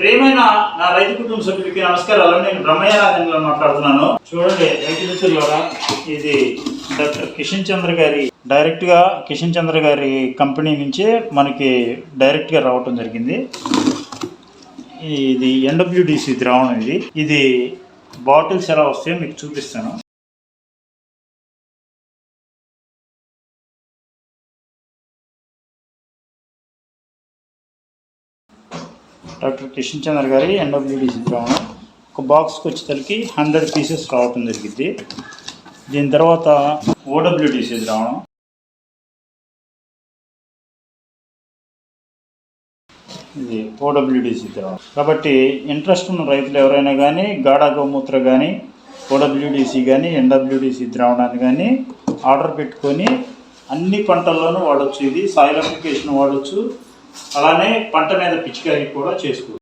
ప్రేమైన నా రైతు కుటుంబ సభ్యులకి నమస్కారాలు. నేను బ్రహ్మయ్య రాజంగా మాట్లాడుతున్నాను. చూడండి రైతు మిత్రులారా ఇది డాక్టర్ కిషన్ చంద్ర గారి డైరెక్ట్గా కిషన్ చంద్ర గారి కంపెనీ నుంచే మనకి డైరెక్ట్గా రావటం జరిగింది. ఇది ఎన్డబ్ల్యూడిసి ద్రావణం ఇది. ఇది బాటిల్స్ ఎలా వస్తాయో మీకు చూపిస్తాను. డాక్టర్ కిషన్ చంద్ర గారి ఎన్డబ్ల్యూడిసి ద్రావణం ఒక బాక్స్కి వచ్చేసరికి హండ్రెడ్ పీసెస్ రావటం జరిగింది దీని తర్వాత ఓడబ్ల్యూడిసి ద్రావణం ఇది ఓడబ్ల్యూడిసి ద్రావణం కాబట్టి ఇంట్రెస్ట్ ఉన్న రైతులు ఎవరైనా కానీ గాఢా గోమూత్ర కానీ ఓడబ్ల్యూడిసి కానీ ఎన్డబ్ల్యూడిసి ద్రావణాన్ని కానీ ఆర్డర్ పెట్టుకొని అన్ని పంటల్లోనూ వాడచ్చు ఇది. సాయిల్ అప్లికేషన్ వాడచ్చు. అలానే పంట మీద పిచికారీ కూడా చేసుకోవచ్చు.